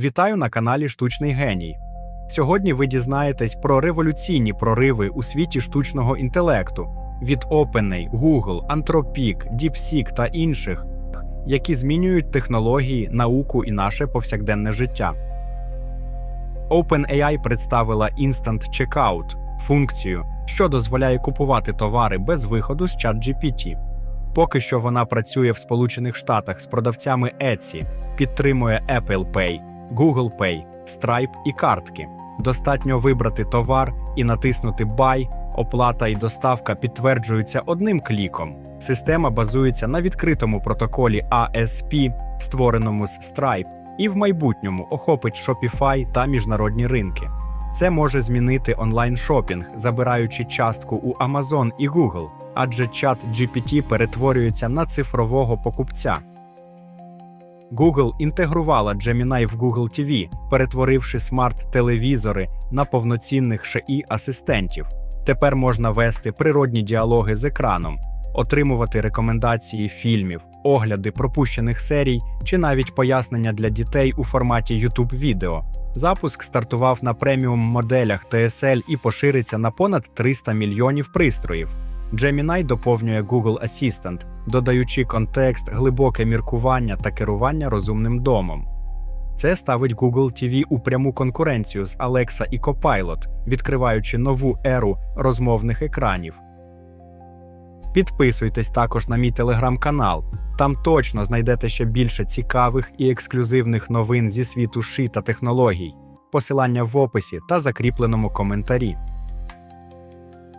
Вітаю на каналі Штучний Геній. Сьогодні ви дізнаєтесь про революційні прориви у світі штучного інтелекту від OpenAI, Google, Anthropic, DeepSeek та інших, які змінюють технології, науку і наше повсякденне життя. OpenAI представила Instant Checkout – функцію, що дозволяє купувати товари без виходу з ChatGPT. Поки що вона працює в Сполучених Штатах з продавцями Etsy, підтримує Apple Pay, Google Pay, Stripe і картки. Достатньо вибрати товар і натиснути Buy, оплата і доставка підтверджуються одним кліком. Система базується на відкритому протоколі ASP, створеному з Stripe, і в майбутньому охопить Shopify та міжнародні ринки. Це може змінити онлайн-шопінг, забираючи частку у Amazon і Google, адже чат GPT перетворюється на цифрового покупця. Google інтегрувала Gemini в Google TV, перетворивши смарт-телевізори на повноцінних ши асистентів. Тепер можна вести природні діалоги з екраном, отримувати рекомендації фільмів, огляди пропущених серій чи навіть пояснення для дітей у форматі YouTube відео. Запуск стартував на преміум моделях TSL і пошириться на понад 300 мільйонів пристроїв. Gemini доповнює Google Assistant, додаючи контекст, глибоке міркування та керування розумним домом. Це ставить Google TV у пряму конкуренцію з Alexa і Copilot, відкриваючи нову еру розмовних екранів. Підписуйтесь також на мій телеграм-канал. Там точно знайдете ще більше цікавих і ексклюзивних новин зі світу ши та технологій. Посилання в описі та закріпленому коментарі.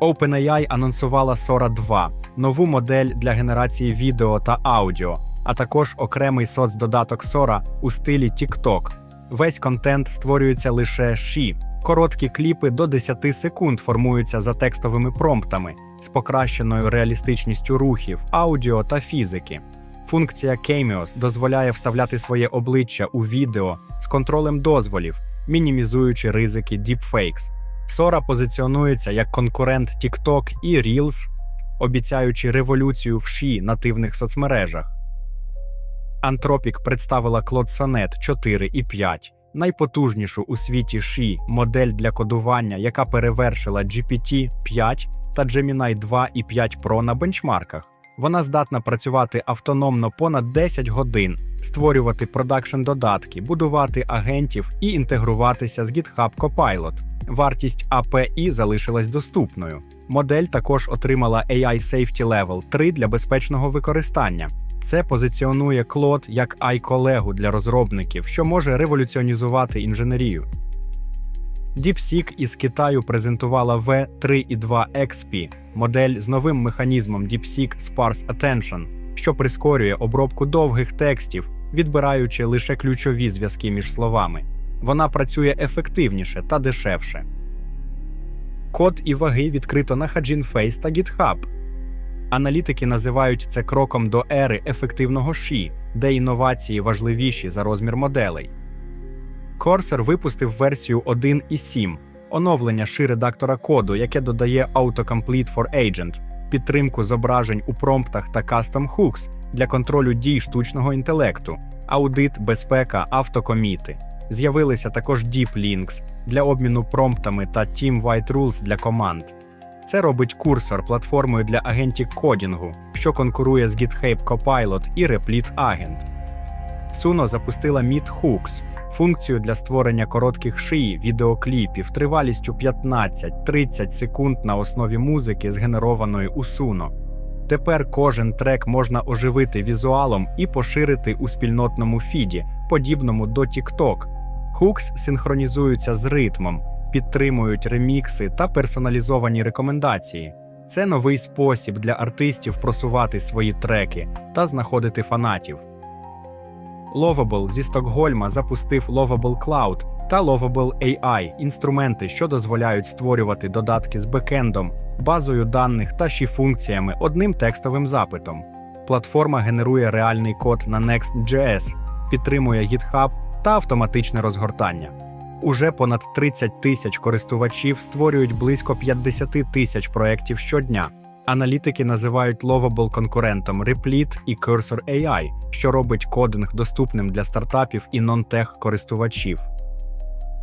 OpenAI анонсувала Sora 2 – нову модель для генерації відео та аудіо, а також окремий соцдодаток Sora у стилі TikTok. Весь контент створюється лише ші. Короткі кліпи до 10 секунд формуються за текстовими промптами з покращеною реалістичністю рухів, аудіо та фізики. Функція Cameos дозволяє вставляти своє обличчя у відео з контролем дозволів, мінімізуючи ризики deepfakes. Sora позиціонується як конкурент TikTok і Reels, обіцяючи революцію в ші нативних соцмережах. Anthropic представила Claude Sonnet 4 і 5, найпотужнішу у світі ші модель для кодування, яка перевершила GPT-5 та Gemini 2 і 5 Pro на бенчмарках. Вона здатна працювати автономно понад 10 годин, створювати продакшн додатки, будувати агентів і інтегруватися з GitHub Copilot. Вартість API залишилась доступною. Модель також отримала AI Safety Level 3 для безпечного використання. Це позиціонує Claude як AI-колегу для розробників, що може революціонізувати інженерію. DeepSeek із Китаю презентувала V3.2 XP – модель з новим механізмом DeepSeek Sparse Attention, що прискорює обробку довгих текстів, відбираючи лише ключові зв'язки між словами. Вона працює ефективніше та дешевше. Код і ваги відкрито на Hugging Face та GitHub. Аналітики називають це кроком до ери ефективного ші, де інновації важливіші за розмір моделей. Cursor випустив версію 1.7, оновлення ши редактора коду, яке додає Autocomplete for Agent, підтримку зображень у промптах та Custom Hooks для контролю дій штучного інтелекту, аудит, безпека, автокоміти. З'явилися також Deep Links для обміну промптами та Team White Rules для команд. Це робить курсор платформою для агентів кодінгу, що конкурує з GitHub Copilot і Replit Agent. Suno запустила Meet Hooks – функцію для створення коротких шиї відеокліпів тривалістю 15-30 секунд на основі музики, згенерованої у Suno. Тепер кожен трек можна оживити візуалом і поширити у спільнотному фіді, подібному до TikTok. Hooks синхронізуються з ритмом, підтримують ремікси та персоналізовані рекомендації. Це новий спосіб для артистів просувати свої треки та знаходити фанатів. Lovable зі Стокгольма запустив Lovable Cloud та Lovable AI – інструменти, що дозволяють створювати додатки з бекендом, базою даних та ще функціями одним текстовим запитом. Платформа генерує реальний код на Next.js, підтримує GitHub та автоматичне розгортання. Уже понад 30 тисяч користувачів створюють близько 50 тисяч проєктів щодня. Аналітики називають Lovable конкурентом Replit і Cursor AI, що робить кодинг доступним для стартапів і нон-тех користувачів.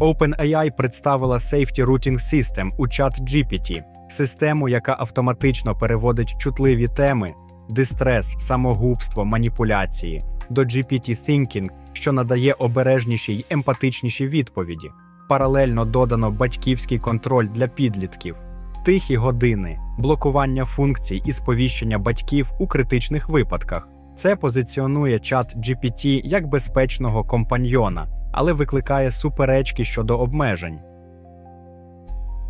OpenAI представила Safety Routing System у чат GPT, систему, яка автоматично переводить чутливі теми, дистрес, самогубство, маніпуляції до GPT Thinking, що надає обережніші й емпатичніші відповіді. Паралельно додано батьківський контроль для підлітків, тихі години, блокування функцій і сповіщення батьків у критичних випадках. Це позиціонує чат GPT як безпечного компаньйона, але викликає суперечки щодо обмежень.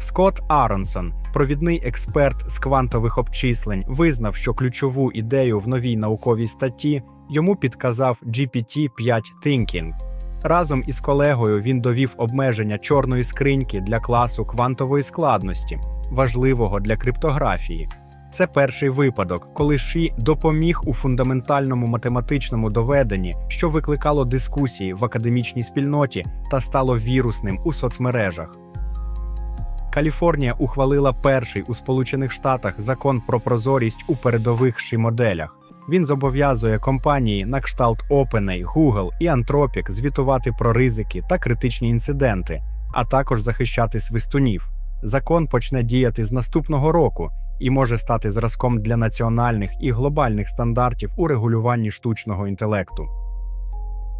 Скотт Аронсон, провідний експерт з квантових обчислень, визнав, що ключову ідею в новій науковій статті йому підказав GPT-5 Thinking. Разом із колегою він довів обмеження чорної скриньки для класу квантової складності, важливого для криптографії. Це перший випадок, коли Ші допоміг у фундаментальному математичному доведенні, що викликало дискусії в академічній спільноті та стало вірусним у соцмережах. Каліфорнія ухвалила перший у Сполучених Штатах закон про прозорість у передових ші моделях. Він зобов'язує компанії на кшталт OpenAI, Google і Anthropic звітувати про ризики та критичні інциденти, а також захищати свистунів. Закон почне діяти з наступного року і може стати зразком для національних і глобальних стандартів у регулюванні штучного інтелекту.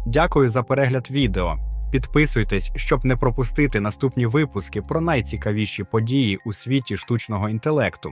Дякую за перегляд відео. Підписуйтесь, щоб не пропустити наступні випуски про найцікавіші події у світі штучного інтелекту.